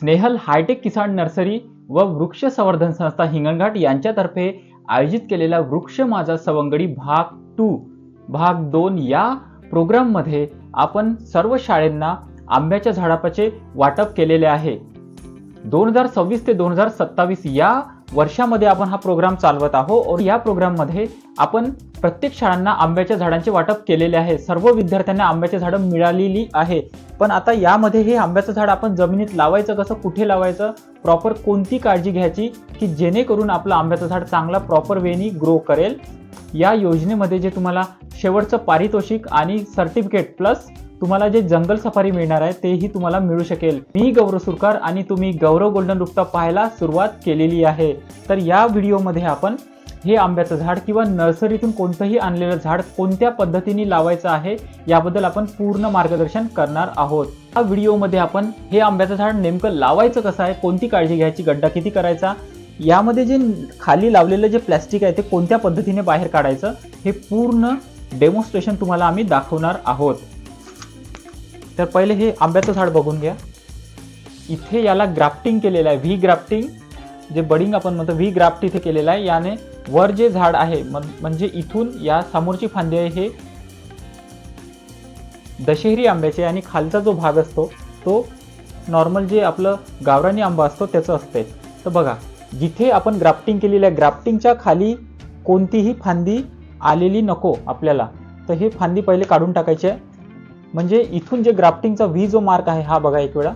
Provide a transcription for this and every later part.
Snehal hi tech किसान nursery व वृक्ष संवर्धन संस्था हिंगणघाट यांच्यातर्फे आयोजित केलेला वृक्ष माझा सवंगडी भाग टू भाग दोन या प्रोग्राममध्ये आपण सर्व शाळेंना आंब्याच्या झाडापाचे वाटप केलेले आहे. दोन हजार सव्वीस ते दोन हजार सत्तावीस या वर्षामध्ये आपण हा प्रोग्राम चालवत आहोत और या प्रोग्राममध्ये आपण प्रत्येक शाळांना आंब्याच्या झाडांचे वाटप केलेले आहे. सर्व विद्यार्थ्यांना आंब्याचे झाडं मिळालेली आहे. पण आता यामध्ये हे आंब्याचं झाड आपण जमिनीत लावायचं कसं कुठे लावायचं? प्रॉपर कोणती काळजी घ्यायची? की जेणेकरून आपलं आंब्याचं झाड चांगला प्रॉपर वेनी ग्रो करेल. या योजनेमध्ये जे तुम्हाला शेवटचं पारितोषिक आणि सर्टिफिकेट प्लस तुम्हाला जे जंगल सफारी मिळणार आहे तेही तुम्हाला मिळू शकेल. मी गौरव सुरकार आणि तुम्ही गौरव गोल्डन रुपटा पाहायला सुरुवात केलेली आहे. तर या व्हिडिओमध्ये आपण हे आंब्याचं झाड किंवा नर्सरीतून कोणतंही आणलेलं झाड कोणत्या पद्धतीने लावायचं आहे याबद्दल आपण पूर्ण मार्गदर्शन करणार आहोत. या व्हिडिओमध्ये आपण हे आंब्याचं झाड नेमकं लावायचं कसं आहे कोणती काळजी घ्यायची गड्डा किती करायचा यामध्ये जे खाली लावलेलं जे प्लॅस्टिक आहे ते कोणत्या पद्धतीने बाहेर काढायचं हे पूर्ण डेमॉन्स्ट्रेशन तुम्हाला आम्ही दाखवणार आहोत. तर पहिले हे आंब्याचं झाड बघून घ्या. इथे याला ग्राफ्टिंग केलेलं आहे व्ही ग्राफ्टिंग जे बडिंग आपण म्हणतो व्ही ग्राफ्ट इथे केलेलं आहे. याने वर जे झाड आहे म्हणजे इथून या समोरची फांदी आहे हे दशेरी आंब्याचे आणि खालचा जो भाग असतो तो नॉर्मल जे आपलं गावरानी आंबा असतो त्याचं असते तर बघा जिथे आपण ग्राफ्टिंग केलेलं आहे. ग्राफ्टिंगच्या खाली कोणतीही फांदी आलेली नको आपल्याला. तर हे फांदी पहिले काढून टाकायची आहे. म्हणजे इथून जे ग्राफ्टिंगचा व्ही जो मार्क आहे हा बघा एक वेळा.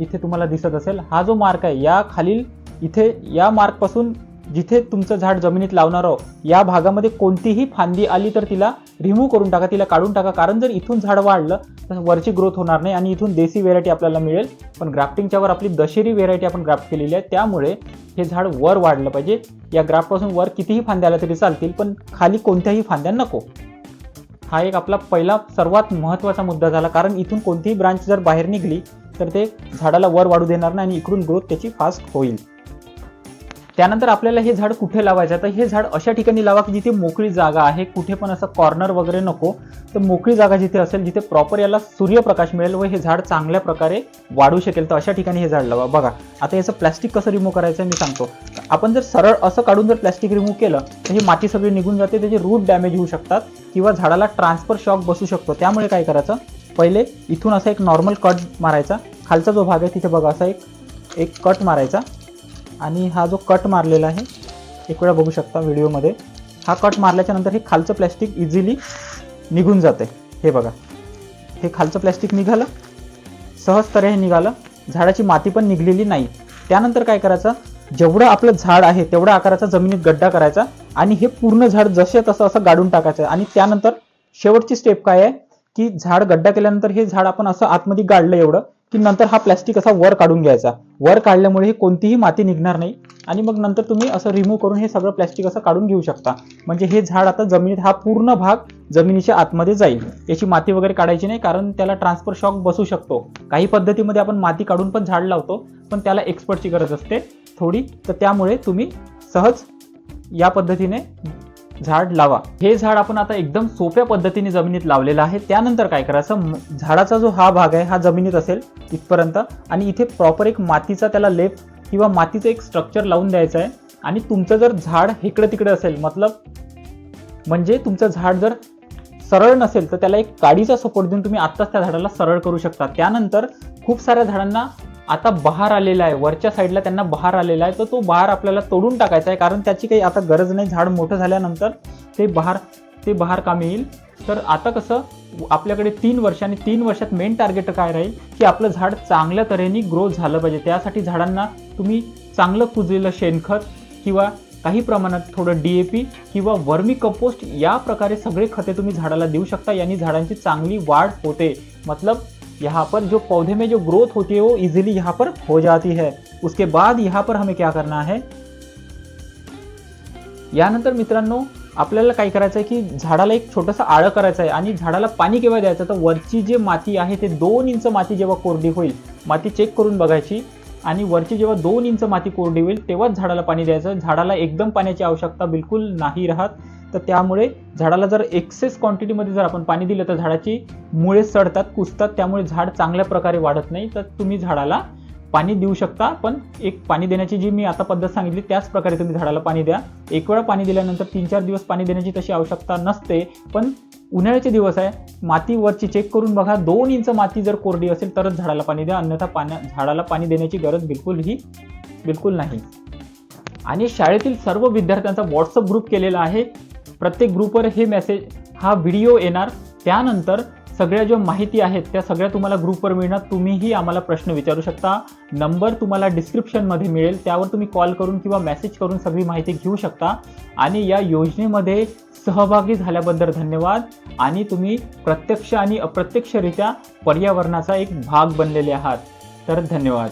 इथे तुम्हाला दिसत असेल हा जो मार्क आहे या खालील इथे या मार्कपासून जिथे तुमचं झाड जमिनीत लावणार आहो या भागामध्ये कोणतीही फांदी आली तर तिला रिमूव्ह करून टाका तिला काढून टाका. कारण जर इथून झाड वाढलं तर वरची ग्रोथ होणार नाही आणि इथून देसी व्हेरायटी आपल्याला मिळेल. पण ग्राफ्टिंगच्या वर आपली दशेरी व्हेरायटी आपण ग्राफ्ट केलेली आहे. त्यामुळे हे झाड वर वाढलं पाहिजे. या ग्राफ्टपासून वर कितीही फांद्या आल्या तरी चालतील पण खाली कोणत्याही फांद्या नको. हा एक आपला पहिला सर्वात महत्त्वाचा मुद्दा झाला. कारण इथून कोणतीही ब्रांच जर बाहेर निघली तर ते झाडाला वर वाढू देणार नाही आणि इकडून ग्रोथ त्याची फास्ट होईल. त्यानंतर आपल्याला हे झाड कुठे लावायचं? तर हे झाड अशा ठिकाणी लावा की जिथे मोकळी जागा आहे. कुठे पण असं कॉर्नर वगैरे नको. तर मोकळी जागा जिथे असेल जिथे प्रॉपर याला सूर्यप्रकाश मिळेल व हे झाड चांगल्या प्रकारे वाढू शकेल तर अशा ठिकाणी हे झाड लावा. बघा आता याचं प्लॅस्टिक कसं रिमूव्ह करायचं मी सांगतो. आपण जर सरळ असं काढून जर प्लॅस्टिक रिमूव्ह केलं तर ही माती सगळी निघून जाते त्याचे रूट डॅमेज होऊ शकतात किंवा झाडाला ट्रान्सफर शॉक बसू शकतो. त्यामुळे काय करायचं? पहिले इथून असा एक नॉर्मल कट मारायचा. खालचा जो भाग आहे तिथे बघा असा एक एक कट मारायचा. आणि हा जो कट मारलेला आहे एक वेळा बघू शकता व्हिडिओमध्ये. हा कट मारल्याच्या नंतर हे खालचं प्लॅस्टिक इझिली निघून जाते. हे बघा. हे खालचं प्लॅस्टिक निघालं. सहजतरे हे निघालं. झाडाची माती पण निघलेली नाही. त्यानंतर काय करायचं? जेवढं आपलं झाड आहे तेवढ्या आकाराचा जमिनीत गड्डा करायचा आणि हे पूर्ण झाड जसे तसं असं गाडून टाकायचं. आणि त्यानंतर शेवटची स्टेप काय आहे? की झाड गड्डा केल्यानंतर हे झाड आपण असं आतमध्ये गाडलं एवढं. की नंतर हा प्लॅस्टिक असा वर काढून घ्यायचा. वर काढल्यामुळे हे कोणतीही माती निघणार नाही. आणि मग नंतर तुम्ही असं रिमूव्ह करून हे सगळं प्लॅस्टिक असं काढून घेऊ शकता. म्हणजे हे झाड आता जमिनीत हा पूर्ण भाग जमिनीच्या आतमध्ये जाईल. याची माती वगैरे काढायची नाही कारण त्याला ट्रान्सफर शॉक बसू शकतो. काही पद्धतीमध्ये आपण माती काढून पण झाड लावतो पण त्याला एक्सपर्टची गरज असते थोडी. तर त्यामुळे तुम्ही सहज या पद्धतीने झाड लावा. हे झाड आपण आता एकदम सोप्या पद्धतीने जमिनीत लावलेलं आहे. त्यानंतर काय करायचं झाडाचा जो हा भाग आहे हा जमिनीत असेल इथपर्यंत आणि इथे प्रॉपर एक मातीचा त्याला लेप किंवा मातीचं एक स्ट्रक्चर लावून द्यायचं आहे. आणि तुमचं जर झाड इकडं तिकडे असेल मतलब म्हणजे तुमचं झाड जर सरळ नसेल तर त्याला एक काडीचा सपोर्ट देऊन तुम्ही आत्ताच त्या झाडाला सरळ करू शकता. त्यानंतर खूप साऱ्या झाडांना आता बहार आलेला आहे. वरच्या साईडला त्यांना बहार आलेला आहे. तर तो बहार आपल्याला तोडून टाकायचा आहे. कारण त्याची काही आता गरज नाही. झाड मोठं झाल्यानंतर ते बहार ते बहार कामी येईल. तर आता कसं आपल्याकडे तीन वर्ष आणि तीन वर्षात मेन टार्गेट काय राहील? की आपलं झाड चांगल्या तऱ्हेने ग्रो झालं पाहिजे. त्यासाठी झाडांना तुम्ही चांगलं कुजलेलं शेणखत किंवा काही प्रमाणात थोडं डी ए पी किंवा वर्मी कंपोस्ट या प्रकारे सगळे खते तुम्ही झाडाला देऊ शकता. यांनी झाडांची चांगली वाढ होते. मतलब यहाँ पर जो पौधे में जो ग्रोथ होती है वो इजीली यहाँ पर हो जाती है। उसके बाद यहाँ पर हमें क्या करना है? यानंतर मित्रांनो आपल्याला काय करायचं आहे की झाडाला एक छोटंसं आळं करायचं आहे आणि झाडाला पाणी केव्हा द्यायचं? तर वरची जे माती आहे ते दोन इंच माती जेव्हा कोरडी होईल माती चेक करून बघायची. आणि वरची जेव्हा दोन इंच माती कोरडी होईल तेव्हाच झाडाला पाणी द्यायचं. झाडाला एकदम पाण्याची आवश्यकता बिलकुल नाही राहत. तर त्यामुळे झाडाला जर एक्सेस क्वांटिटीमध्ये जर आपण पाणी दिलं तर झाडाची मुळे सडतात कुसतात त्यामुळे झाड चांगल्या प्रकारे वाढत नाही. तर तुम्ही झाडाला पाणी देऊ शकता पण एक पाणी देण्याची जी मी आता पद्धत सांगितली त्याच प्रकारे तुम्ही झाडाला पाणी द्या. एक वेळा पाणी दिल्यानंतर तीन चार दिवस पाणी देण्याची तशी आवश्यकता नसते पण उन्हाळ्याचे दिवस आहे. मातीवरची चेक करून बघा. दोन इंच माती जर कोरडी असेल तरच झाडाला पाणी द्या. अन्यथा पाण्या झाडाला पाणी देण्याची गरज बिलकुल ही बिलकुल नाही. आणि शाळेतील सर्व विद्यार्थ्यांचा व्हॉट्सअप ग्रुप केलेला आहे. प्रत्येक ग्रुपवर हे मेसेज हा व्हिडिओ येणार. त्यानंतर सगळ्या ज्या माहिती आहेत त्या सगळ्या तुम्हाला ग्रुपवर मिळणार. तुम्हीही आम्हाला प्रश्न विचारू शकता. नंबर तुम्हाला डिस्क्रिप्शनमध्ये मिळेल. त्यावर तुम्ही कॉल करून किंवा मेसेज करून सगळी माहिती घेऊ शकता. आणि या योजनेमध्ये सहभागी झाल्याबद्दल धन्यवाद. आणि तुम्ही प्रत्यक्ष आणि अप्रत्यक्षरित्या पर्यावरणाचा एक भाग बनलेले आहात. तर धन्यवाद.